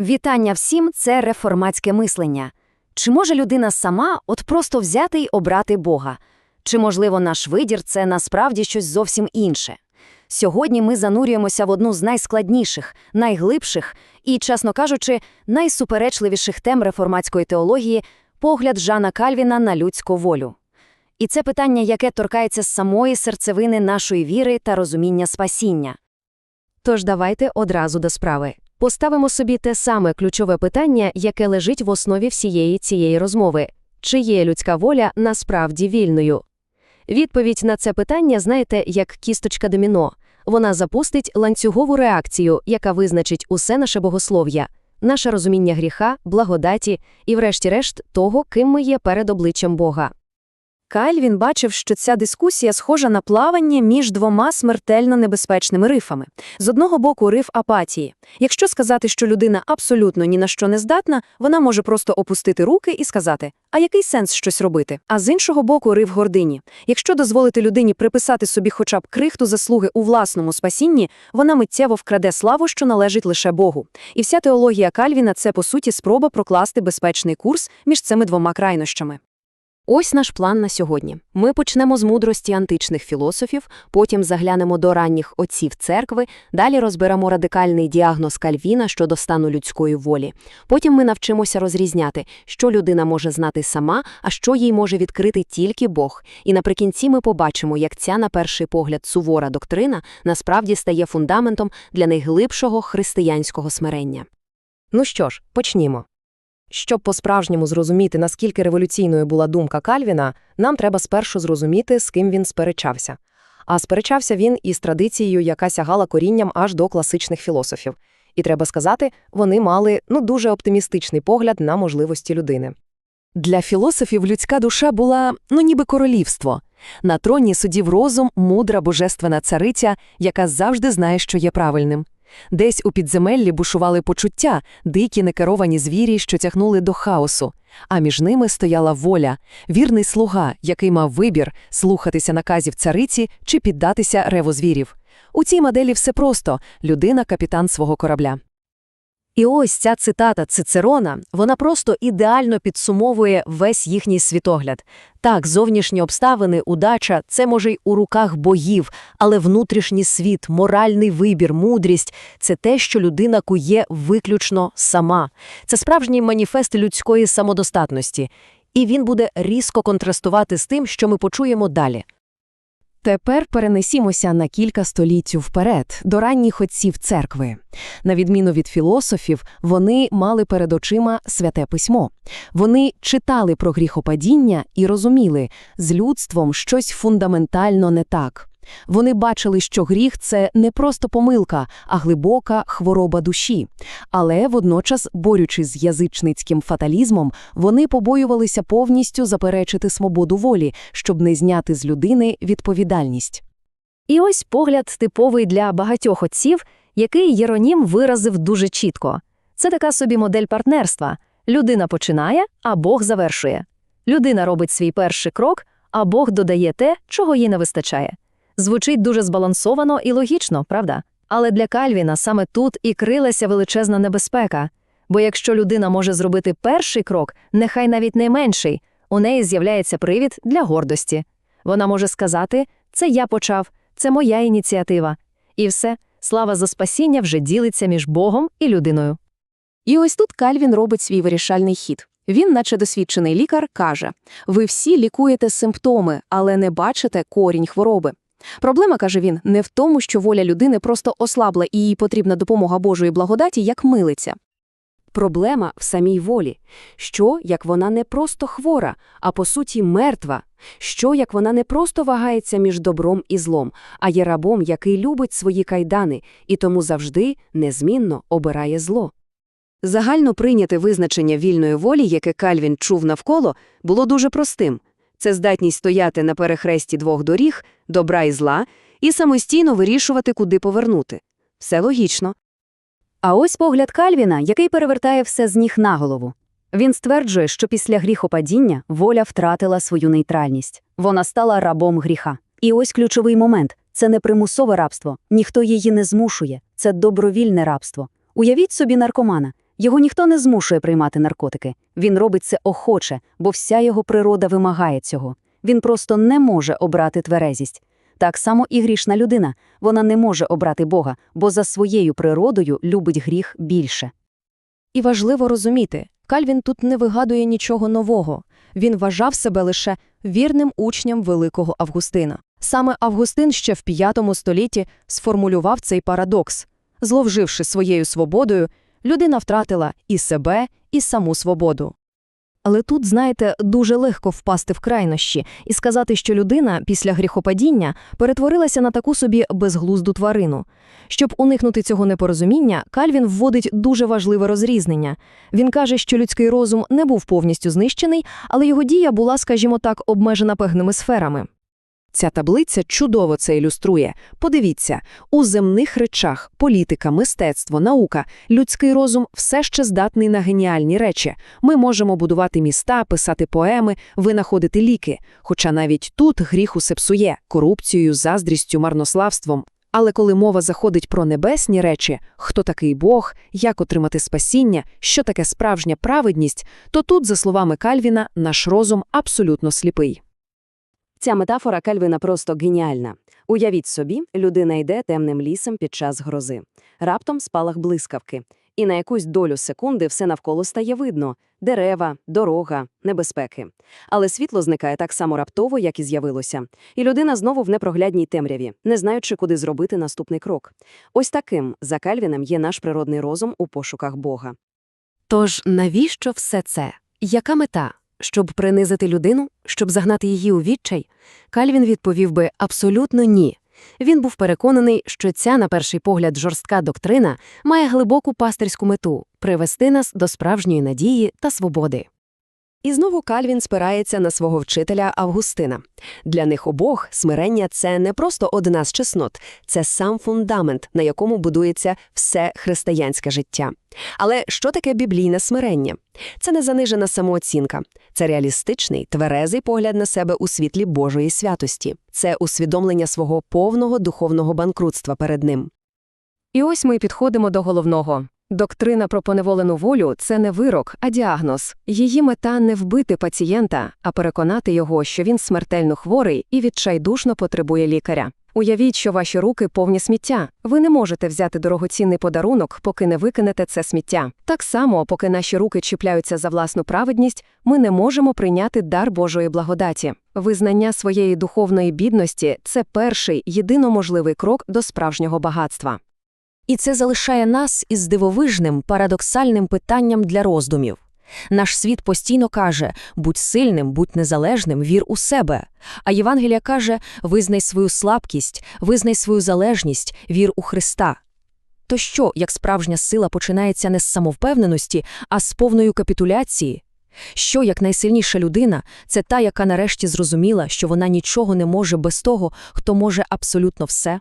Вітання всім це реформатське мислення. Чи може людина сама от просто взяти й обрати Бога? Чи, можливо, наш видір це насправді щось зовсім інше? Сьогодні ми занурюємося в одну з найскладніших, найглибших і, чесно кажучи, найсуперечливіших тем реформатської теології погляд Жана Кальвіна на людську волю. І це питання, яке торкається самої серцевини нашої віри та розуміння спасіння. Тож давайте одразу до справи. Поставимо собі те саме ключове питання, яке лежить в основі всієї цієї розмови. Чи є людська воля насправді вільною? Відповідь на це питання, знаєте, як кісточка доміно. Вона запустить ланцюгову реакцію, яка визначить усе наше богослов'я, наше розуміння гріха, благодаті і, врешті-решт, того, ким ми є перед обличчям Бога. Кальвін бачив, що ця дискусія схожа на плавання між двома смертельно небезпечними рифами. З одного боку риф апатії. Якщо сказати, що людина абсолютно ні на що не здатна, вона може просто опустити руки і сказати, а який сенс щось робити? А з іншого боку риф гордині. Якщо дозволити людині приписати собі хоча б крихту заслуги у власному спасінні, вона миттєво вкраде славу, що належить лише Богу. І вся теологія Кальвіна – це, по суті, спроба прокласти безпечний курс між цими двома крайнощами. Ось наш план на сьогодні. Ми почнемо з мудрості античних філософів, потім заглянемо до ранніх отців церкви, далі розберемо радикальний діагноз Кальвіна щодо стану людської волі. Потім ми навчимося розрізняти, що людина може знати сама, а що їй може відкрити тільки Бог. І наприкінці ми побачимо, як ця, на перший погляд, сувора доктрина насправді стає фундаментом для найглибшого християнського смирення. Ну що ж, почнімо. Щоб по-справжньому зрозуміти, наскільки революційною була думка Кальвіна, нам треба спершу зрозуміти, з ким він сперечався. А сперечався він із традицією, яка сягала корінням аж до класичних філософів. І треба сказати, вони мали ну дуже оптимістичний погляд на можливості людини. Для філософів людська душа була ну ніби королівство. На троні судів розум мудра божественна цариця, яка завжди знає, що є правильним. Десь у підземеллі бушували почуття, дикі некеровані звірі, що тягнули до хаосу, а між ними стояла воля, вірний слуга, який мав вибір слухатися наказів цариці чи піддатися реву звірів. У цій моделі все просто людина капітан свого корабля. І ось ця цитата Цицерона, вона просто ідеально підсумовує весь їхній світогляд. Так, зовнішні обставини, удача – це може й у руках богів, але внутрішній світ, моральний вибір, мудрість – це те, що людина кує виключно сама. Це справжній маніфест людської самодостатності. І він буде різко контрастувати з тим, що ми почуємо далі. Тепер перенесімося на кілька століттів вперед, до ранніх отців церкви. На відміну від філософів, вони мали перед очима святе письмо. Вони читали про гріхопадіння і розуміли, з людством щось фундаментально не так. Вони бачили, що гріх це не просто помилка, а глибока хвороба душі. Але водночас, борючись з язичницьким фаталізмом, вони побоювалися повністю заперечити свободу волі, щоб не зняти з людини відповідальність. І ось погляд типовий для багатьох отців, який Єронім виразив дуже чітко. Це така собі модель партнерства. Людина починає, а Бог завершує. Людина робить свій перший крок, а Бог додає те, чого їй не вистачає. Звучить дуже збалансовано і логічно, правда? Але для Кальвіна саме тут і крилася величезна небезпека. Бо якщо людина може зробити перший крок, нехай навіть найменший, у неї з'являється привід для гордості. Вона може сказати це я почав, це моя ініціатива. І все, слава за спасіння вже ділиться між Богом і людиною. І ось тут Кальвін робить свій вирішальний хід. Він, наче досвідчений лікар, каже: ви всі лікуєте симптоми, але не бачите корінь хвороби. Проблема, каже він, не в тому, що воля людини просто ослабла і їй потрібна допомога Божої благодаті, як милиця. Проблема в самій волі. Що, як вона не просто хвора, а по суті мертва? Що, як вона не просто вагається між добром і злом, а є рабом, який любить свої кайдани і тому завжди незмінно обирає зло? Загально прийняте визначення вільної волі, яке Кальвін чув навколо, було дуже простим. Це здатність стояти на перехресті двох доріг, добра і зла, і самостійно вирішувати, куди повернути. Все логічно. А ось погляд Кальвіна, який перевертає все з ніг на голову. Він стверджує, що після гріхопадіння воля втратила свою нейтральність. Вона стала рабом гріха. І ось ключовий момент це не примусове рабство, ніхто її не змушує, це добровільне рабство. Уявіть собі наркомана. Його ніхто не змушує приймати наркотики. Він робить це охоче, бо вся його природа вимагає цього. Він просто не може обрати тверезість. Так само і грішна людина. Вона не може обрати Бога, бо за своєю природою любить гріх більше. І важливо розуміти, Кальвін тут не вигадує нічого нового. Він вважав себе лише вірним учням великого Августина. Саме Августин ще в V столітті сформулював цей парадокс. Зловживши своєю свободою, людина втратила і себе, і саму свободу. Але тут, знаєте, дуже легко впасти в крайнощі і сказати, що людина після гріхопадіння перетворилася на таку собі безглузду тварину. Щоб уникнути цього непорозуміння, Кальвін вводить дуже важливе розрізнення. Він каже, що людський розум не був повністю знищений, але його дія була, скажімо так, обмежена певними сферами. Ця таблиця чудово це ілюструє. Подивіться, у земних речах – політика, мистецтво, наука – людський розум все ще здатний на геніальні речі. Ми можемо будувати міста, писати поеми, винаходити ліки. Хоча навіть тут гріх усе псує – корупцією, заздрістю, марнославством. Але коли мова заходить про небесні речі – хто такий Бог, як отримати спасіння, що таке справжня праведність, то тут, за словами Кальвіна, наш розум абсолютно сліпий. Ця метафора Кельвіна просто геніальна. Уявіть собі, людина йде темним лісом під час грози. Раптом спалах блискавки. І на якусь долю секунди все навколо стає видно – дерева, дорога, небезпеки. Але світло зникає так само раптово, як і з'явилося. І людина знову в непроглядній темряві, не знаючи, куди зробити наступний крок. Ось таким, за Кельвіном, є наш природний розум у пошуках Бога. Тож навіщо все це? Яка мета? Щоб принизити людину? Щоб загнати її у відчай? Кальвін відповів би абсолютно ні. Він був переконаний, що ця, на перший погляд, жорстка доктрина має глибоку пастирську мету – привести нас до справжньої надії та свободи. І знову Кальвін спирається на свого вчителя Августина. Для них обох смирення – це не просто одна з чеснот, це сам фундамент, на якому будується все християнське життя. Але що таке біблійне смирення? Це не занижена самооцінка, це реалістичний, тверезий погляд на себе у світлі Божої святості, це усвідомлення свого повного духовного банкрутства перед ним. І ось ми підходимо до головного. Доктрина про поневолену волю – це не вирок, а діагноз. Її мета – не вбити пацієнта, а переконати його, що він смертельно хворий і відчайдушно потребує лікаря. Уявіть, що ваші руки повні сміття. Ви не можете взяти дорогоцінний подарунок, поки не викинете це сміття. Так само, поки наші руки чіпляються за власну праведність, ми не можемо прийняти дар Божої благодаті. Визнання своєї духовної бідності – це перший, єдино можливий крок до справжнього багатства. І це залишає нас із дивовижним, парадоксальним питанням для роздумів. Наш світ постійно каже будь сильним, будь незалежним, вір у себе. А Євангелія каже визнай свою слабкість, визнай свою залежність, вір у Христа. То що, як справжня сила починається не з самовпевненості, а з повної капітуляції? Що, як найсильніша людина, це та, яка нарешті зрозуміла, що вона нічого не може без того, хто може абсолютно все?